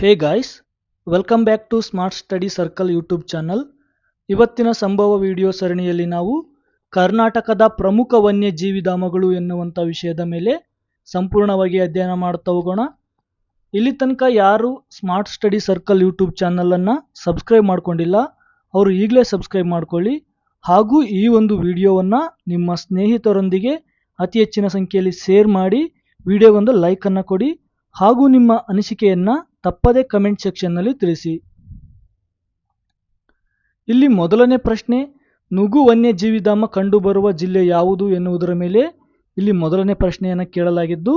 Hey guys welcome back to smart study circle YouTube channel ಇವತ್ತಿನ ಸಂಭವ video ಸರಣಿಯಲ್ಲಿ ನಾವು ಕರ್ನಾಟಕದ ಪ್ರಮುಖ ವನ್ಯಜೀವಿಧಾಮಗಳು ಎನ್ನುವಂಥ ವಿಷಯದ ಮೇಲೆ ಸಂಪೂರ್ಣವಾಗಿ ಅಧ್ಯಯನ ಮಾಡ್ತಾ ಹೋಗೋಣ. ಇಲ್ಲಿ ತನಕ ಯಾರು ಸ್ಮಾರ್ಟ್ ಸ್ಟಡಿ ಸರ್ಕಲ್ ಯೂಟ್ಯೂಬ್ ಚಾನಲನ್ನು ಸಬ್ಸ್ಕ್ರೈಬ್ ಮಾಡ್ಕೊಂಡಿಲ್ಲ, ಅವರು ಈಗಲೇ ಸಬ್ಸ್ಕ್ರೈಬ್ ಮಾಡ್ಕೊಳ್ಳಿ. ಹಾಗೂ ಈ ಒಂದು ವಿಡಿಯೋವನ್ನು ನಿಮ್ಮ ಸ್ನೇಹಿತರೊಂದಿಗೆ ಅತಿ ಹೆಚ್ಚಿನ ಸಂಖ್ಯೆಯಲ್ಲಿ ಶೇರ್ ಮಾಡಿ ವಿಡಿಯೋಗೊಂದು ಲೈಕನ್ನು ಕೊಡಿ. ಹಾಗೂ ನಿಮ್ಮ ಅನಿಸಿಕೆಯನ್ನು ತಪ್ಪದೇ ಕಮೆಂಟ್ ಸೆಕ್ಷನ್ನಲ್ಲಿ ತಿಳಿಸಿ. ಇಲ್ಲಿ ಮೊದಲನೇ ಪ್ರಶ್ನೆ, ನುಗು ವನ್ಯಜೀವಿಧಾಮ ಕಂಡುಬರುವ ಜಿಲ್ಲೆ ಯಾವುದು ಎನ್ನುವುದರ ಮೇಲೆ? ಇಲ್ಲಿ ಮೊದಲನೇ ಪ್ರಶ್ನೆಯನ್ನು ಕೇಳಲಾಗಿದ್ದು,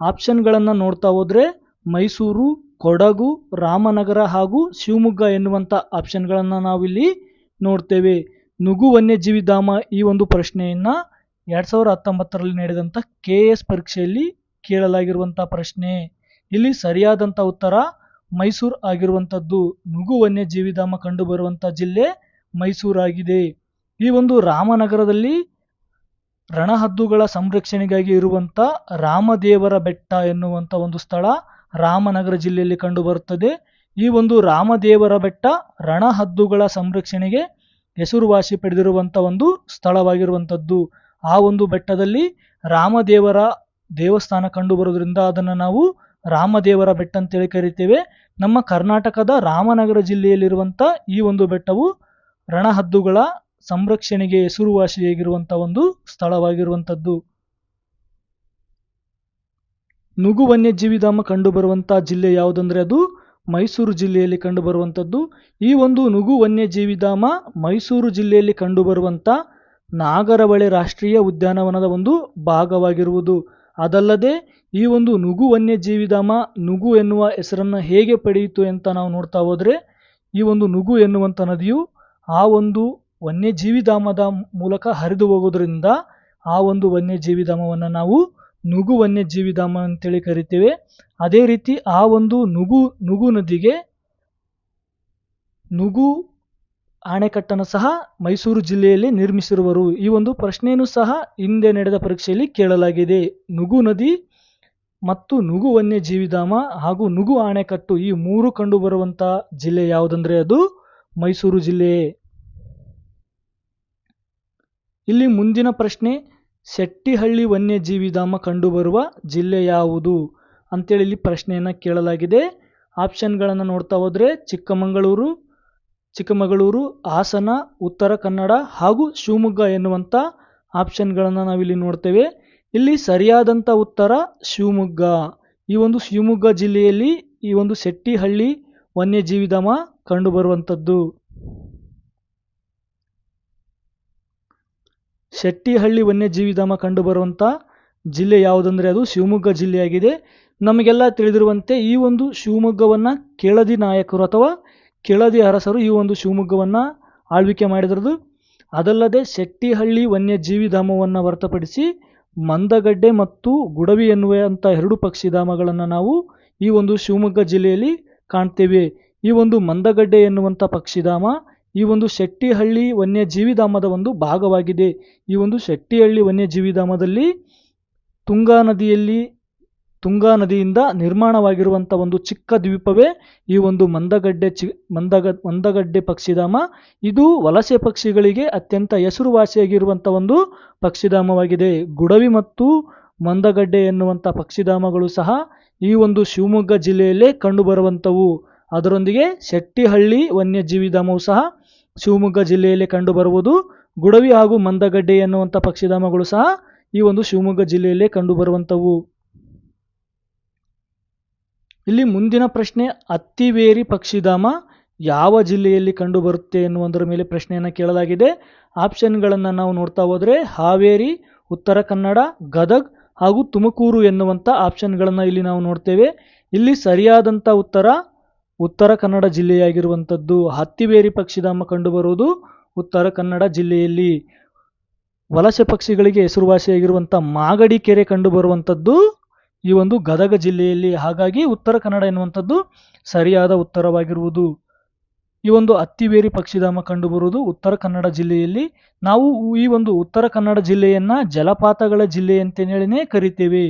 ಆಪ್ಷನ್ಗಳನ್ನು ನೋಡ್ತಾ ಹೋದರೆ ಮೈಸೂರು, ಕೊಡಗು, ರಾಮನಗರ ಹಾಗೂ ಶಿವಮೊಗ್ಗ ಎನ್ನುವಂಥ ಆಪ್ಷನ್ಗಳನ್ನು ನಾವಿಲ್ಲಿ ನೋಡ್ತೇವೆ. ನುಗು ವನ್ಯಜೀವಿಧಾಮ ಈ ಒಂದು ಪ್ರಶ್ನೆಯನ್ನು ಎರಡು ಸಾವಿರದ ಹತ್ತೊಂಬತ್ತರಲ್ಲಿ ನಡೆದಂಥ ಕೆ ಎಸ್ ಪರೀಕ್ಷೆಯಲ್ಲಿ ಕೇಳಲಾಗಿರುವಂಥ ಪ್ರಶ್ನೆ. ಇಲ್ಲಿ ಸರಿಯಾದಂಥ ಉತ್ತರ ಮೈಸೂರು ಆಗಿರುವಂಥದ್ದು ನುಗು ವನ್ಯಜೀವಿಧಾಮ ಕಂಡುಬರುವಂಥ ಜಿಲ್ಲೆ ಮೈಸೂರಾಗಿದೆ. ಈ ಒಂದು ರಾಮನಗರದಲ್ಲಿ ರಣಹದ್ದುಗಳ ಸಂರಕ್ಷಣೆಗಾಗಿ ಇರುವಂಥ ರಾಮದೇವರ ಬೆಟ್ಟ ಎನ್ನುವಂಥ ಒಂದು ಸ್ಥಳ ರಾಮನಗರ ಜಿಲ್ಲೆಯಲ್ಲಿ ಕಂಡುಬರುತ್ತದೆ. ಈ ಒಂದು ರಾಮದೇವರ ಬೆಟ್ಟ ರಣಹದ್ದುಗಳ ಸಂರಕ್ಷಣೆಗೆ ಹೆಸರುವಾಸಿ ಪಡೆದಿರುವಂಥ ಒಂದು ಸ್ಥಳವಾಗಿರುವಂಥದ್ದು. ಆ ಒಂದು ಬೆಟ್ಟದಲ್ಲಿ ರಾಮದೇವರ ದೇವಸ್ಥಾನ ಕಂಡುಬರೋದ್ರಿಂದ ಅದನ್ನು ನಾವು ರಾಮದೇವರ ಬೆಟ್ಟ ಅಂತೇಳಿ ಕರಿತೇವೆ. ನಮ್ಮ ಕರ್ನಾಟಕದ ರಾಮನಗರ ಜಿಲ್ಲೆಯಲ್ಲಿರುವಂಥ ಈ ಒಂದು ಬೆಟ್ಟವು ರಣಹದ್ದುಗಳ ಸಂರಕ್ಷಣೆಗೆ ಹೆಸರುವಾಸಿಯಾಗಿರುವಂಥ ಒಂದು ಸ್ಥಳವಾಗಿರುವಂಥದ್ದು. ನುಗು ವನ್ಯಜೀವಿಧಾಮ ಕಂಡುಬರುವಂಥ ಜಿಲ್ಲೆ ಯಾವುದಂದರೆ ಅದು ಮೈಸೂರು ಜಿಲ್ಲೆಯಲ್ಲಿ ಕಂಡುಬರುವಂಥದ್ದು. ಈ ಒಂದು ನುಗು ವನ್ಯಜೀವಿಧಾಮ ಮೈಸೂರು ಜಿಲ್ಲೆಯಲ್ಲಿ ಕಂಡುಬರುವಂಥ ನಾಗರಬಳೆ ರಾಷ್ಟ್ರೀಯ ಉದ್ಯಾನವನದ ಒಂದು ಭಾಗವಾಗಿರುವುದು. ಅದಲ್ಲದೆ ಈ ಒಂದು ನುಗು ವನ್ಯಜೀವಿಧಾಮ, ನುಗು ಎನ್ನುವ ಹೆಸರನ್ನು ಹೇಗೆ ಪಡೆಯಿತು ಅಂತ ನಾವು ನೋಡ್ತಾ ಹೋದರೆ, ಈ ಒಂದು ನುಗು ಎನ್ನುವಂಥ ನದಿಯು ಆ ಒಂದು ವನ್ಯಜೀವಿಧಾಮದ ಮೂಲಕ ಹರಿದು ಹೋಗೋದ್ರಿಂದ ಆ ಒಂದು ವನ್ಯಜೀವಿಧಾಮವನ್ನು ನಾವು ನುಗು ವನ್ಯಜೀವಿಧಾಮ ಅಂತೇಳಿ ಕರಿತೇವೆ. ಅದೇ ರೀತಿ ಆ ಒಂದು ನುಗು ನುಗು ನದಿಗೆ ನುಗು ಅಣೆಕಟ್ಟನ್ನು ಸಹ ಮೈಸೂರು ಜಿಲ್ಲೆಯಲ್ಲಿ ನಿರ್ಮಿಸಿರುವರು. ಈ ಒಂದು ಪ್ರಶ್ನೆಯನ್ನು ಸಹ ಹಿಂದೆ ನಡೆದ ಪರೀಕ್ಷೆಯಲ್ಲಿ ಕೇಳಲಾಗಿದೆ. ನುಗು ನದಿ ಮತ್ತು ನುಗು ವನ್ಯಜೀವಿಧಾಮ ಹಾಗೂ ನುಗು ಅಣೆಕಟ್ಟು ಈ ಮೂರು ಕಂಡುಬರುವಂಥ ಜಿಲ್ಲೆ ಯಾವುದಂದ್ರೆ ಅದು ಮೈಸೂರು ಜಿಲ್ಲೆ. ಇಲ್ಲಿ ಮುಂದಿನ ಪ್ರಶ್ನೆ, ಶೆಟ್ಟಿಹಳ್ಳಿ ವನ್ಯಜೀವಿಧಾಮ ಕಂಡುಬರುವ ಜಿಲ್ಲೆ ಯಾವುದು? ಅಂತೇಳಿ ಇಲ್ಲಿ ಪ್ರಶ್ನೆಯನ್ನು ಕೇಳಲಾಗಿದೆ. ಆಪ್ಷನ್ಗಳನ್ನು ನೋಡ್ತಾ ಹೋದರೆ ಚಿಕ್ಕಮಗಳೂರು ಚಿಕ್ಕಮಗಳೂರು, ಹಾಸನ, ಉತ್ತರ ಕನ್ನಡ ಹಾಗೂ ಶಿವಮೊಗ್ಗ ಎನ್ನುವಂಥ ಆಪ್ಷನ್ಗಳನ್ನು ನಾವಿಲ್ಲಿ ನೋಡ್ತೇವೆ. ಇಲ್ಲಿ ಸರಿಯಾದಂಥ ಉತ್ತರ ಶಿವಮೊಗ್ಗ. ಈ ಒಂದು ಶಿವಮೊಗ್ಗ ಜಿಲ್ಲೆಯಲ್ಲಿ ಈ ಒಂದು ಶೆಟ್ಟಿಹಳ್ಳಿ ವನ್ಯಜೀವಿಧಾಮ ಕಂಡುಬರುವಂಥದ್ದು. ಶೆಟ್ಟಿಹಳ್ಳಿ ವನ್ಯಜೀವಿಧಾಮ ಕಂಡುಬರುವಂಥ ಜಿಲ್ಲೆ ಯಾವುದಂದರೆ ಅದು ಶಿವಮೊಗ್ಗ ಜಿಲ್ಲೆಯಾಗಿದೆ. ನಮಗೆಲ್ಲ ತಿಳಿದಿರುವಂತೆ ಈ ಒಂದು ಶಿವಮೊಗ್ಗವನ್ನು ಕೇಳದಿ ನಾಯಕರು ಅಥವಾ ಕೆಳದಿ ಅರಸರು ಈ ಒಂದು ಶಿವಮೊಗ್ಗವನ್ನು ಆಳ್ವಿಕೆ ಮಾಡಿದ್ರದು. ಅದಲ್ಲದೆ ಶೆಟ್ಟಿಹಳ್ಳಿ ವನ್ಯಜೀವಿಧಾಮವನ್ನು ಹೊರತುಪಡಿಸಿ ಮಂದಗಡ್ಡೆ ಮತ್ತು ಗುಡವಿ ಎನ್ನುವಂಥ ಎರಡು ಪಕ್ಷಿಧಾಮಗಳನ್ನು ನಾವು ಈ ಒಂದು ಶಿವಮೊಗ್ಗ ಜಿಲ್ಲೆಯಲ್ಲಿ ಕಾಣ್ತೇವೆ. ಈ ಒಂದು ಮಂದಗಡ್ಡೆ ಎನ್ನುವಂಥ ಪಕ್ಷಿಧಾಮ ಈ ಒಂದು ಶೆಟ್ಟಿಹಳ್ಳಿ ವನ್ಯಜೀವಿಧಾಮದ ಒಂದು ಭಾಗವಾಗಿದೆ. ಈ ಒಂದು ಶೆಟ್ಟಿಹಳ್ಳಿ ವನ್ಯಜೀವಿಧಾಮದಲ್ಲಿ ತುಂಗಾ ನದಿಯಲ್ಲಿ ತುಂಗಾ ನದಿಯಿಂದ ನಿರ್ಮಾಣವಾಗಿರುವಂಥ ಒಂದು ಚಿಕ್ಕ ದ್ವೀಪವೇ ಈ ಒಂದು ಮಂದಗಡ್ಡೆ ಚಿ, ಮಂದಗ, ಮಂದಗಡ್ಡೆ ಪಕ್ಷಿಧಾಮ. ಇದು ವಲಸೆ ಪಕ್ಷಿಗಳಿಗೆ ಅತ್ಯಂತ ಹೆಸರುವಾಸಿಯಾಗಿರುವಂಥ ಒಂದು ಪಕ್ಷಿಧಾಮವಾಗಿದೆ. ಗುಡವಿ ಮತ್ತು ಮಂದಗಡ್ಡೆ ಎನ್ನುವಂಥ ಪಕ್ಷಿಧಾಮಗಳು ಸಹ ಈ ಒಂದು ಶಿವಮೊಗ್ಗ ಜಿಲ್ಲೆಯಲ್ಲೇ ಕಂಡುಬರುವಂಥವು ಅದರೊಂದಿಗೆ ಶೆಟ್ಟಿಹಳ್ಳಿ ವನ್ಯಜೀವಿಧಾಮವು ಸಹ ಶಿವಮೊಗ್ಗ ಜಿಲ್ಲೆಯಲ್ಲಿ ಕಂಡುಬರುವುದು. ಗುಡವಿ ಹಾಗೂ ಮಂದಗಡ್ಡೆ ಎನ್ನುವಂಥ ಪಕ್ಷಿಧಾಮಗಳು ಸಹ ಈ ಒಂದು ಶಿವಮೊಗ್ಗ ಜಿಲ್ಲೆಯಲ್ಲೇ ಕಂಡುಬರುವಂಥವು ಇಲ್ಲಿ ಮುಂದಿನ ಪ್ರಶ್ನೆ, ಅತ್ತಿವೇರಿ ಪಕ್ಷಿಧಾಮ ಯಾವ ಜಿಲ್ಲೆಯಲ್ಲಿ ಕಂಡುಬರುತ್ತೆ ಎನ್ನುವುದರ ಮೇಲೆ ಪ್ರಶ್ನೆಯನ್ನು ಕೇಳಲಾಗಿದೆ. ಆಪ್ಷನ್ಗಳನ್ನು ನಾವು ನೋಡ್ತಾ ಹೋದರೆ ಹಾವೇರಿ, ಉತ್ತರ ಕನ್ನಡ, ಗದಗ್ ಹಾಗೂ ತುಮಕೂರು ಎನ್ನುವಂಥ ಆಪ್ಷನ್ಗಳನ್ನು ಇಲ್ಲಿ ನಾವು ನೋಡ್ತೇವೆ. ಇಲ್ಲಿ ಸರಿಯಾದಂಥ ಉತ್ತರ ಉತ್ತರ ಕನ್ನಡ ಜಿಲ್ಲೆಯಾಗಿರುವಂಥದ್ದು ಹತ್ತಿವೇರಿ ಪಕ್ಷಿಧಾಮ ಕಂಡುಬರುವುದು ಉತ್ತರ ಕನ್ನಡ ಜಿಲ್ಲೆಯಲ್ಲಿ. ವಲಸೆ ಪಕ್ಷಿಗಳಿಗೆ ಹೆಸರುವಾಸಿಯಾಗಿರುವಂಥ ಮಾಗಡಿ ಕೆರೆ ಕಂಡುಬರುವಂಥದ್ದು ಈ ಒಂದು ಗದಗ ಜಿಲ್ಲೆಯಲ್ಲಿ ಹಾಗಾಗಿ ಉತ್ತರ ಕನ್ನಡ ಎನ್ನುವಂಥದ್ದು ಸರಿಯಾದ ಉತ್ತರವಾಗಿರುವುದು. ಈ ಒಂದು ಅತ್ತಿವೇರಿ ಪಕ್ಷಿಧಾಮ ಕಂಡುಬರುವುದು ಉತ್ತರ ಕನ್ನಡ ಜಿಲ್ಲೆಯಲ್ಲಿ. ನಾವು ಈ ಒಂದು ಉತ್ತರ ಕನ್ನಡ ಜಿಲ್ಲೆಯನ್ನು ಜಲಪಾತಗಳ ಜಿಲ್ಲೆ ಕರಿತೇವೆ.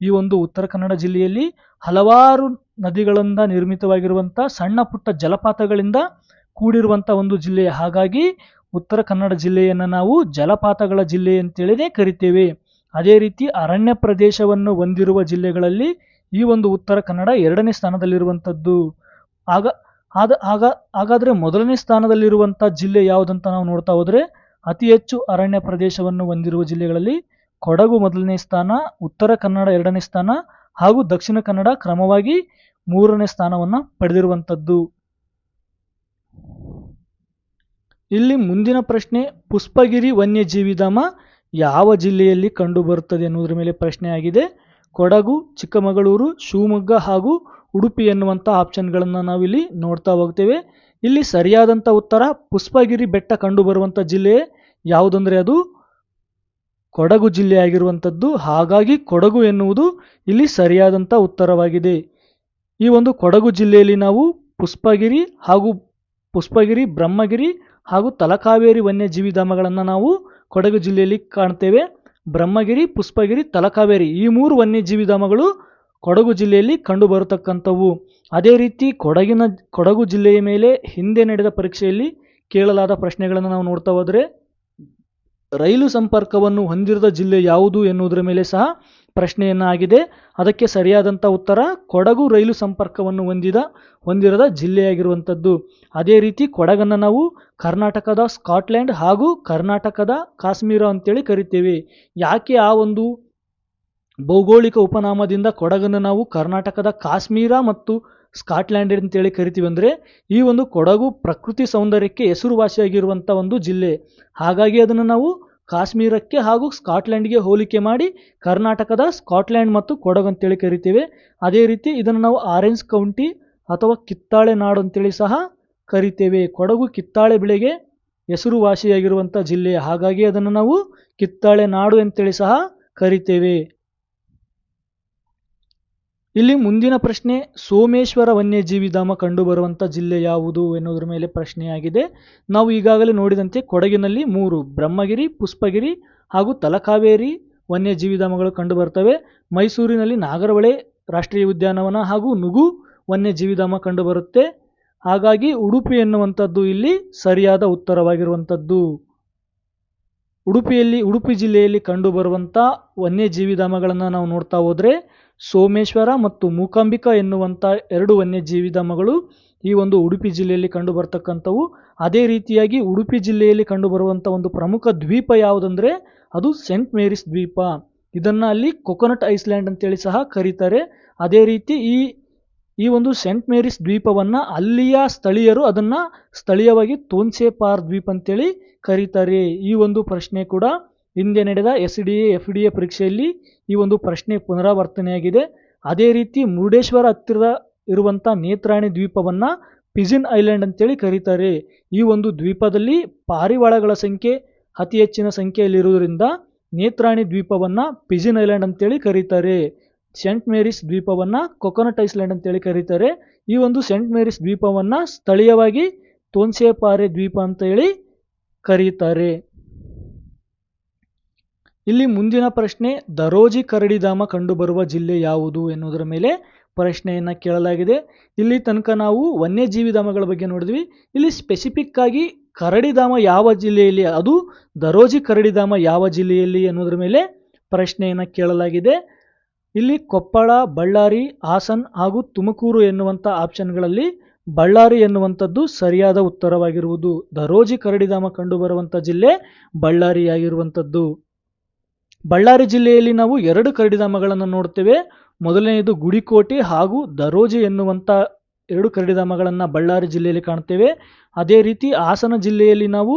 ಈ ಒಂದು ಉತ್ತರ ಕನ್ನಡ ಜಿಲ್ಲೆಯಲ್ಲಿ ಹಲವಾರು ನದಿಗಳಿಂದ ನಿರ್ಮಿತವಾಗಿರುವಂಥ ಸಣ್ಣ ಪುಟ್ಟ ಜಲಪಾತಗಳಿಂದ ಕೂಡಿರುವಂಥ ಒಂದು ಜಿಲ್ಲೆ. ಹಾಗಾಗಿ ಉತ್ತರ ಕನ್ನಡ ಜಿಲ್ಲೆಯನ್ನು ನಾವು ಜಲಪಾತಗಳ ಜಿಲ್ಲೆ ಅಂತೇಳಿನೇ ಕರಿತೇವೆ. ಅದೇ ರೀತಿ ಅರಣ್ಯ ಪ್ರದೇಶವನ್ನು ಹೊಂದಿರುವ ಜಿಲ್ಲೆಗಳಲ್ಲಿ ಈ ಒಂದು ಉತ್ತರ ಕನ್ನಡ ಎರಡನೇ ಸ್ಥಾನದಲ್ಲಿರುವಂಥದ್ದು. ಆಗ, ಆದ, ಆಗ, ಹಾಗಾದರೆ ಮೊದಲನೇ ಸ್ಥಾನದಲ್ಲಿರುವಂಥ ಜಿಲ್ಲೆ ಯಾವುದಂತ ನಾವು ನೋಡ್ತಾ ಹೋದರೆ ಅತಿ ಹೆಚ್ಚು ಅರಣ್ಯ ಪ್ರದೇಶವನ್ನು ಹೊಂದಿರುವ ಜಿಲ್ಲೆಗಳಲ್ಲಿ ಕೊಡಗು ಮೊದಲನೇ ಸ್ಥಾನ, ಉತ್ತರ ಕನ್ನಡ ಎರಡನೇ ಸ್ಥಾನ ಹಾಗೂ ದಕ್ಷಿಣ ಕನ್ನಡ ಕ್ರಮವಾಗಿ ಮೂರನೇ ಸ್ಥಾನವನ್ನು ಪಡೆದಿರುವಂಥದ್ದು. ಇಲ್ಲಿ ಮುಂದಿನ ಪ್ರಶ್ನೆ ಪುಷ್ಪಗಿರಿ ವನ್ಯಜೀವಿಧಾಮ ಯಾವ ಜಿಲ್ಲೆಯಲ್ಲಿ ಕಂಡುಬರುತ್ತದೆ ಎನ್ನುವುದರ ಮೇಲೆ ಪ್ರಶ್ನೆಯಾಗಿದೆ. ಕೊಡಗು, ಚಿಕ್ಕಮಗಳೂರು, ಶಿವಮೊಗ್ಗ ಹಾಗೂ ಉಡುಪಿ ಎನ್ನುವಂಥ ಆಪ್ಷನ್ಗಳನ್ನು ನಾವಿಲ್ಲಿ ನೋಡ್ತಾ ಹೋಗ್ತೇವೆ. ಇಲ್ಲಿ ಸರಿಯಾದಂಥ ಉತ್ತರ ಪುಷ್ಪಗಿರಿ ಬೆಟ್ಟ ಕಂಡುಬರುವಂಥ ಜಿಲ್ಲೆ ಯಾವುದಂದರೆ ಅದು ಕೊಡಗು ಜಿಲ್ಲೆ ಆಗಿರುವಂಥದ್ದು. ಹಾಗಾಗಿ ಕೊಡಗು ಎನ್ನುವುದು ಇಲ್ಲಿ ಸರಿಯಾದಂಥ ಉತ್ತರವಾಗಿದೆ. ಈ ಒಂದು ಕೊಡಗು ಜಿಲ್ಲೆಯಲ್ಲಿ ನಾವು ಪುಷ್ಪಗಿರಿ ಹಾಗೂ ಪುಷ್ಪಗಿರಿ, ಬ್ರಹ್ಮಗಿರಿ ಹಾಗೂ ತಲಕಾವೇರಿ ವನ್ಯಜೀವಿಧಾಮಗಳನ್ನು ನಾವು ಕೊಡಗು ಜಿಲ್ಲೆಯಲ್ಲಿ ಕಾಣ್ತೇವೆ. ಬ್ರಹ್ಮಗಿರಿ, ಪುಷ್ಪಗಿರಿ, ತಲಕಾವೇರಿ ಈ ಮೂರು ವನ್ಯಜೀವಿಧಾಮಗಳು ಕೊಡಗು ಜಿಲ್ಲೆಯಲ್ಲಿ ಕಂಡುಬರತಕ್ಕಂಥವು. ಅದೇ ರೀತಿ ಕೊಡಗಿನ, ಕೊಡಗು ಜಿಲ್ಲೆಯ ಮೇಲೆ ಹಿಂದೆ ನಡೆದ ಪರೀಕ್ಷೆಯಲ್ಲಿ ಕೇಳಲಾದ ಪ್ರಶ್ನೆಗಳನ್ನು ನಾವು ನೋಡ್ತಾ ಹೋದರೆ ರೈಲು ಸಂಪರ್ಕವನ್ನು ಹೊಂದಿರದ ಜಿಲ್ಲೆ ಯಾವುದು ಎನ್ನುವುದರ ಮೇಲೆ ಸಹ ಪ್ರಶ್ನೆಯನ್ನಾಗಿದೆ. ಅದಕ್ಕೆ ಸರಿಯಾದಂಥ ಉತ್ತರ ಕೊಡಗು ರೈಲು ಸಂಪರ್ಕವನ್ನು ಹೊಂದಿದ, ಹೊಂದಿರದ ಜಿಲ್ಲೆಯಾಗಿರುವಂಥದ್ದು. ಅದೇ ರೀತಿ ಕೊಡಗನ್ನು ನಾವು ಕರ್ನಾಟಕದ ಸ್ಕಾಟ್ಲ್ಯಾಂಡ್ ಹಾಗೂ ಕರ್ನಾಟಕದ ಕಾಶ್ಮೀರ ಅಂತೇಳಿ ಕರಿತೇವೆ. ಯಾಕೆ ಆ ಒಂದು ಭೌಗೋಳಿಕ ಉಪನಾಮದಿಂದ ಕೊಡಗನ್ನು ನಾವು ಕರ್ನಾಟಕದ ಕಾಶ್ಮೀರ ಮತ್ತು ಸ್ಕಾಟ್ಲ್ಯಾಂಡ್ ಅಂತೇಳಿ ಕರಿತೀವಿ ಅಂದರೆ ಈ ಒಂದು ಕೊಡಗು ಪ್ರಕೃತಿ ಸೌಂದರ್ಯಕ್ಕೆ ಹೆಸರುವಾಸಿಯಾಗಿರುವಂಥ ಒಂದು ಜಿಲ್ಲೆ. ಹಾಗಾಗಿ ಅದನ್ನು ನಾವು ಕಾಶ್ಮೀರಕ್ಕೆ ಹಾಗೂ ಸ್ಕಾಟ್ಲ್ಯಾಂಡ್ಗೆ ಹೋಲಿಕೆ ಮಾಡಿ ಕರ್ನಾಟಕದ ಸ್ಕಾಟ್ಲ್ಯಾಂಡ್ ಮತ್ತು ಕೊಡಗು ಅಂತೇಳಿ ಕರಿತೇವೆ. ಅದೇ ರೀತಿ ಇದನ್ನು ನಾವು ಆರೆಂಜ್ ಕೌಂಟಿ ಅಥವಾ ಕಿತ್ತಾಳೆ ನಾಡು ಅಂತೇಳಿ ಸಹ ಕರಿತೇವೆ. ಕೊಡಗು ಕಿತ್ತಾಳೆ ಬೆಳೆಗೆ ಹೆಸರುವಾಸಿಯಾಗಿರುವಂಥ ಜಿಲ್ಲೆ. ಹಾಗಾಗಿ ಅದನ್ನು ನಾವು ಕಿತ್ತಾಳೆ ನಾಡು ಅಂತೇಳಿ ಸಹ ಕರಿತೇವೆ. ಇಲ್ಲಿ ಮುಂದಿನ ಪ್ರಶ್ನೆ, ಸೋಮೇಶ್ವರ ವನ್ಯಜೀವಿಧಾಮ ಕಂಡುಬರುವಂಥ ಜಿಲ್ಲೆ ಯಾವುದು ಎನ್ನುವುದರ ಮೇಲೆ ಪ್ರಶ್ನೆಯಾಗಿದೆ. ನಾವು ಈಗಾಗಲೇ ನೋಡಿದಂತೆ ಕೊಡಗಿನಲ್ಲಿ ಮೂರು, ಬ್ರಹ್ಮಗಿರಿ, ಪುಷ್ಪಗಿರಿ ಹಾಗೂ ತಲಕಾವೇರಿ ವನ್ಯಜೀವಿಧಾಮಗಳು ಕಂಡುಬರ್ತವೆ. ಮೈಸೂರಿನಲ್ಲಿ ನಾಗರಹೊಳೆ ರಾಷ್ಟ್ರೀಯ ಉದ್ಯಾನವನ ಹಾಗೂ ನುಗು ವನ್ಯಜೀವಿಧಾಮ ಕಂಡುಬರುತ್ತೆ. ಹಾಗಾಗಿ ಉಡುಪಿ ಎನ್ನುವಂಥದ್ದು ಇಲ್ಲಿ ಸರಿಯಾದ ಉತ್ತರವಾಗಿರುವಂಥದ್ದು. ಉಡುಪಿಯಲ್ಲಿ, ಉಡುಪಿ ಜಿಲ್ಲೆಯಲ್ಲಿ ಕಂಡುಬರುವಂಥ ವನ್ಯಜೀವಿಧಾಮಗಳನ್ನು ನಾವು ನೋಡ್ತಾ ಹೋದರೆ ಸೋಮೇಶ್ವರ ಮತ್ತು ಮೂಕಾಂಬಿಕಾ ಎನ್ನುವಂಥ ಎರಡು ವನ್ಯಜೀವಿಧಾಮಗಳು ಈ ಒಂದು ಉಡುಪಿ ಜಿಲ್ಲೆಯಲ್ಲಿ ಕಂಡುಬರ್ತಕ್ಕಂಥವು. ಅದೇ ರೀತಿಯಾಗಿ ಉಡುಪಿ ಜಿಲ್ಲೆಯಲ್ಲಿ ಕಂಡುಬರುವಂಥ ಒಂದು ಪ್ರಮುಖ ದ್ವೀಪ ಯಾವುದಂದರೆ ಅದು ಸೆಂಟ್ ಮೇರಿಸ್ ದ್ವೀಪ. ಇದನ್ನು ಅಲ್ಲಿ ಕೊಕೊನಟ್ ಐಸ್ಲ್ಯಾಂಡ್ ಅಂತೇಳಿ ಸಹ ಕರೀತಾರೆ. ಅದೇ ರೀತಿ ಈ ಈ ಒಂದು ಸೆಂಟ್ ಮೇರಿಸ್ ದ್ವೀಪವನ್ನು ಅಲ್ಲಿಯ ಸ್ಥಳೀಯರು ಅದನ್ನು ಸ್ಥಳೀಯವಾಗಿ ತೋನ್ಸೆಪಾರ್ ದ್ವೀಪ ಅಂತೇಳಿ ಕರೀತಾರೆ. ಈ ಒಂದು ಪ್ರಶ್ನೆ ಕೂಡ ಹಿಂದೆ ನಡೆದ S D A F D A ಪರೀಕ್ಷೆಯಲ್ಲಿ ಈ ಒಂದು ಪ್ರಶ್ನೆ ಪುನರಾವರ್ತನೆಯಾಗಿದೆ. ಅದೇ ರೀತಿ ಮುರುಡೇಶ್ವರ ಹತ್ತಿರದ ಇರುವಂಥ ನೇತ್ರಾಣಿ ದ್ವೀಪವನ್ನು ಪಿಜಿನ್ ಐಲ್ಯಾಂಡ್ ಅಂತೇಳಿ ಕರೀತಾರೆ. ಈ ಒಂದು ದ್ವೀಪದಲ್ಲಿ ಪಾರಿವಾಳಗಳ ಸಂಖ್ಯೆ ಅತಿ ಹೆಚ್ಚಿನ ಸಂಖ್ಯೆಯಲ್ಲಿರುವುದರಿಂದ ನೇತ್ರಾಣಿ ದ್ವೀಪವನ್ನು ಪಿಜಿನ್ ಐಲ್ಯಾಂಡ್ ಅಂತೇಳಿ ಕರೀತಾರೆ. ಸೆಂಟ್ ಮೇರಿಸ್ ದ್ವೀಪವನ್ನು ಕೊಕೊನಟ್ ಐಸ್ಲ್ಯಾಂಡ್ ಅಂತೇಳಿ ಕರೀತಾರೆ. ಈ ಒಂದು ಸೆಂಟ್ ಮೇರಿಸ್ ದ್ವೀಪವನ್ನು ಸ್ಥಳೀಯವಾಗಿ ತೋನ್ಸೇಪಾರೆ ದ್ವೀಪ ಅಂತ ಹೇಳಿ ಕರೀತಾರೆ. ಇಲ್ಲಿ ಮುಂದಿನ ಪ್ರಶ್ನೆ, ದರೋಜಿ ಕರಡಿಧಾಮ ಕಂಡುಬರುವ ಜಿಲ್ಲೆ ಯಾವುದು ಎನ್ನುವುದರ ಮೇಲೆ ಪ್ರಶ್ನೆಯನ್ನು ಕೇಳಲಾಗಿದೆ. ಇಲ್ಲಿ ತನಕ ನಾವು ವನ್ಯಜೀವಿಧಾಮಗಳ ಬಗ್ಗೆ ನೋಡಿದ್ವಿ. ಇಲ್ಲಿ ಸ್ಪೆಸಿಫಿಕ್ ಆಗಿ ಕರಡಿಧಾಮ ಯಾವ ಜಿಲ್ಲೆಯಲ್ಲಿ, ಅದು ದರೋಜಿ ಕರಡಿಧಾಮ ಯಾವ ಜಿಲ್ಲೆಯಲ್ಲಿ ಎನ್ನುವುದರ ಮೇಲೆ ಪ್ರಶ್ನೆಯನ್ನು ಕೇಳಲಾಗಿದೆ. ಇಲ್ಲಿ ಕೊಪ್ಪಳ, ಬಳ್ಳಾರಿ, ಹಾಸನ್ ಹಾಗೂ ತುಮಕೂರು ಎನ್ನುವಂಥ ಆಪ್ಷನ್ಗಳಲ್ಲಿ ಬಳ್ಳಾರಿ ಎನ್ನುವಂಥದ್ದು ಸರಿಯಾದ ಉತ್ತರವಾಗಿರುವುದು. ದರೋಜಿ ಕರಡಿಧಾಮ ಕಂಡುಬರುವಂಥ ಜಿಲ್ಲೆ ಬಳ್ಳಾರಿಯಾಗಿರುವಂಥದ್ದು. ಬಳ್ಳಾರಿ ಜಿಲ್ಲೆಯಲ್ಲಿ ನಾವು ಎರಡು ಕರಡಿಧಾಮಗಳನ್ನು ನೋಡ್ತೇವೆ ಮೊದಲನೆಯದು ಗುಡಿಕೋಟೆ ಹಾಗೂ ದರೋಜೆ ಎನ್ನುವಂಥ ಎರಡು ಕರಡಿಧಾಮಗಳನ್ನು ಬಳ್ಳಾರಿ ಜಿಲ್ಲೆಯಲ್ಲಿ ಕಾಣ್ತೇವೆ ಅದೇ ರೀತಿ ಹಾಸನ ಜಿಲ್ಲೆಯಲ್ಲಿ ನಾವು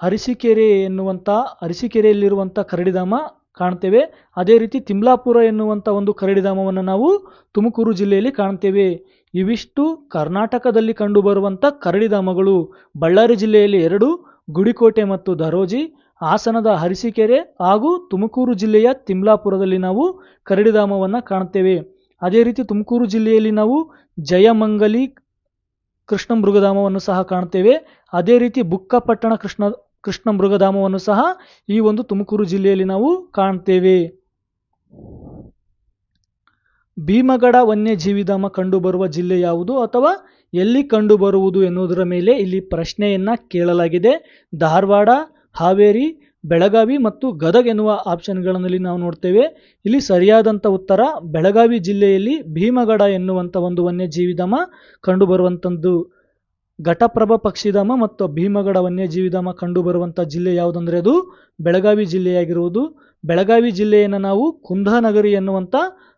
ಅರಸೀಕೆರೆ ಎನ್ನುವಂಥ ಅರಸೀಕೆರೆಯಲ್ಲಿರುವಂಥ ಕರಡಿಧಾಮ ಕಾಣ್ತೇವೆ ಅದೇ ರೀತಿ ತಿಮ್ಲಾಪುರ ಎನ್ನುವಂಥ ಒಂದು ಕರಡಿಧಾಮವನ್ನು ನಾವು ತುಮಕೂರು ಜಿಲ್ಲೆಯಲ್ಲಿ ಕಾಣ್ತೇವೆ ಇವಿಷ್ಟು ಕರ್ನಾಟಕದಲ್ಲಿ ಕಂಡುಬರುವಂಥ ಕರಡಿಧಾಮಗಳು ಬಳ್ಳಾರಿ ಜಿಲ್ಲೆಯಲ್ಲಿ ಎರಡು, ಗುಡಿಕೋಟೆ ಮತ್ತು ದರೋಜಿ. ಹಾಸನದ ಹರಿಸಿಕೆರೆ ಹಾಗೂ ತುಮಕೂರು ಜಿಲ್ಲೆಯ ತಿಮ್ಲಾಪುರದಲ್ಲಿ ನಾವು ಕರಡಿಧಾಮವನ್ನು ಕಾಣ್ತೇವೆ ಅದೇ ರೀತಿ ತುಮಕೂರು ಜಿಲ್ಲೆಯಲ್ಲಿ ನಾವು ಜಯಮಂಗಲಿ ಕೃಷ್ಣ ಮೃಗಧಾಮವನ್ನು ಸಹ ಕಾಣ್ತೇವೆ ಅದೇ ರೀತಿ ಬುಕ್ಕಪಟ್ಟಣ ಕೃಷ್ಣ ಕೃಷ್ಣ ಮೃಗಧಾಮವನ್ನು ಸಹ ಈ ಒಂದು ತುಮಕೂರು ಜಿಲ್ಲೆಯಲ್ಲಿ ನಾವು ಕಾಣ್ತೇವೆ ಭೀಮಗಡ ವನ್ಯಜೀವಿಧಾಮ ಕಂಡುಬರುವ ಜಿಲ್ಲೆ ಯಾವುದು ಅಥವಾ ಎಲ್ಲಿ ಕಂಡುಬರುವುದು ಎನ್ನುವುದರ ಮೇಲೆ ಇಲ್ಲಿ ಪ್ರಶ್ನೆಯನ್ನ ಕೇಳಲಾಗಿದೆ. ಧಾರವಾಡ ಹಾವೇರಿ, ಬೆಳಗಾವಿ ಮತ್ತು ಗದಗ್ ಎನ್ನುವ ಆಪ್ಷನ್ಗಳಲ್ಲಿ ನಾವು ನೋಡ್ತೇವೆ. ಇಲ್ಲಿ ಸರಿಯಾದಂಥ ಉತ್ತರ, ಬೆಳಗಾವಿ ಜಿಲ್ಲೆಯಲ್ಲಿ ಭೀಮಗಡ ಎನ್ನುವಂಥ ಒಂದು ವನ್ಯಜೀವಿಧಾಮ ಕಂಡುಬರುವಂಥದ್ದು. ಘಟಪ್ರಭ ಪಕ್ಷಿಧಾಮ ಮತ್ತು ಭೀಮಗಡ ವನ್ಯಜೀವಿಧಾಮ ಕಂಡುಬರುವಂಥ ಜಿಲ್ಲೆ ಯಾವುದಂದರೆ ಅದು ಬೆಳಗಾವಿ ಜಿಲ್ಲೆಯಾಗಿರುವುದು. ಬೆಳಗಾವಿ ಜಿಲ್ಲೆಯನ್ನು ನಾವು ಕುಂದಾನಗರಿ ಎನ್ನುವಂಥ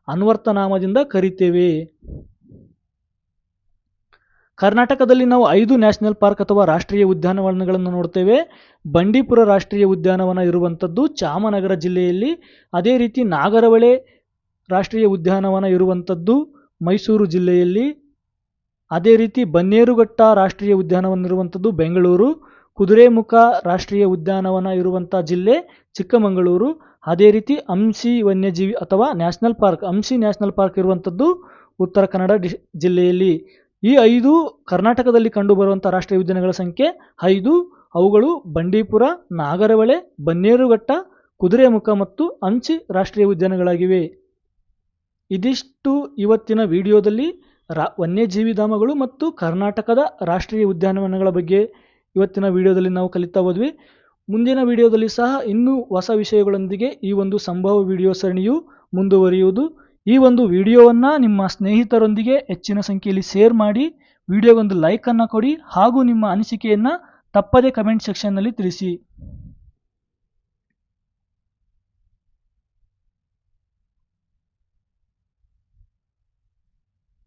ಅನ್ವರ್ಥನಾಮದಿಂದ ಕರಿತೇವೆ. ಕರ್ನಾಟಕದಲ್ಲಿ ನಾವು ಐದು ನ್ಯಾಷನಲ್ ಪಾರ್ಕ್ ಅಥವಾ ರಾಷ್ಟ್ರೀಯ ಉದ್ಯಾನವನಗಳನ್ನು ನೋಡ್ತೇವೆ. ಬಂಡೀಪುರ ರಾಷ್ಟ್ರೀಯ ಉದ್ಯಾನವನ ಇರುವಂಥದ್ದು ಚಾಮನಗರ ಜಿಲ್ಲೆಯಲ್ಲಿ. ಅದೇ ರೀತಿ ನಾಗರಹೊಳೆ ರಾಷ್ಟ್ರೀಯ ಉದ್ಯಾನವನ ಇರುವಂಥದ್ದು ಮೈಸೂರು ಜಿಲ್ಲೆಯಲ್ಲಿ. ಅದೇ ರೀತಿ ಬನ್ನೇರುಘಟ್ಟ ರಾಷ್ಟ್ರೀಯ ಉದ್ಯಾನವನ ಇರುವಂಥದ್ದು ಬೆಂಗಳೂರು. ಕುದುರೆಮುಖ ರಾಷ್ಟ್ರೀಯ ಉದ್ಯಾನವನ ಇರುವಂಥ ಜಿಲ್ಲೆ ಚಿಕ್ಕಮಗಳೂರು. ಅದೇ ರೀತಿ ಅಂಶಿ ವನ್ಯಜೀವಿ ಅಥವಾ national park Anshi national park ಇರುವಂಥದ್ದು ಉತ್ತರ ಕನ್ನಡ ಜಿಲ್ಲೆಯಲ್ಲಿ. ಈ ಐದು ಕರ್ನಾಟಕದಲ್ಲಿ ಕಂಡುಬರುವಂಥ ರಾಷ್ಟ್ರೀಯ ಉದ್ಯಾನಗಳ ಸಂಖ್ಯೆ ಐದು, ಅವುಗಳು ಬಂಡೀಪುರ ನಾಗರಹೊಳೆ ಬನ್ನೇರುಘಟ್ಟ, ಕುದುರೆಮುಖ ಮತ್ತು ಅಂಚಿ ರಾಷ್ಟ್ರೀಯ ಉದ್ಯಾನಗಳಾಗಿವೆ. ಇದಿಷ್ಟು ಇವತ್ತಿನ ವಿಡಿಯೋದಲ್ಲಿ ರಾ ವನ್ಯಜೀವಿಧಾಮಗಳು ಮತ್ತು ಕರ್ನಾಟಕದ ರಾಷ್ಟ್ರೀಯ ಉದ್ಯಾನವನಗಳ ಬಗ್ಗೆ ಇವತ್ತಿನ ವಿಡಿಯೋದಲ್ಲಿ ನಾವು ಕಲಿತಾ ಹೋದ್ವಿ. ಮುಂದಿನ ವಿಡಿಯೋದಲ್ಲಿ ಸಹ ಇನ್ನೂ ಹೊಸ ವಿಷಯಗಳೊಂದಿಗೆ ಈ ಒಂದು ಸಂಭವ ವಿಡಿಯೋ ಸರಣಿಯು ಮುಂದುವರಿಯುವುದು. ಈ ಒಂದು ವಿಡಿಯೋವನ್ನು ನಿಮ್ಮ ಸ್ನೇಹಿತರೊಂದಿಗೆ ಹೆಚ್ಚಿನ ಸಂಖ್ಯೆಯಲ್ಲಿ ಶೇರ್ ಮಾಡಿ, ವಿಡಿಯೋಗೊಂದು ಲೈಕನ್ನು ಕೊಡಿ ಹಾಗೂ ನಿಮ್ಮ ಅನಿಸಿಕೆಯನ್ನು ತಪ್ಪದೇ ಕಮೆಂಟ್ ಸೆಕ್ಷನ್ನಲ್ಲಿ ತಿಳಿಸಿ.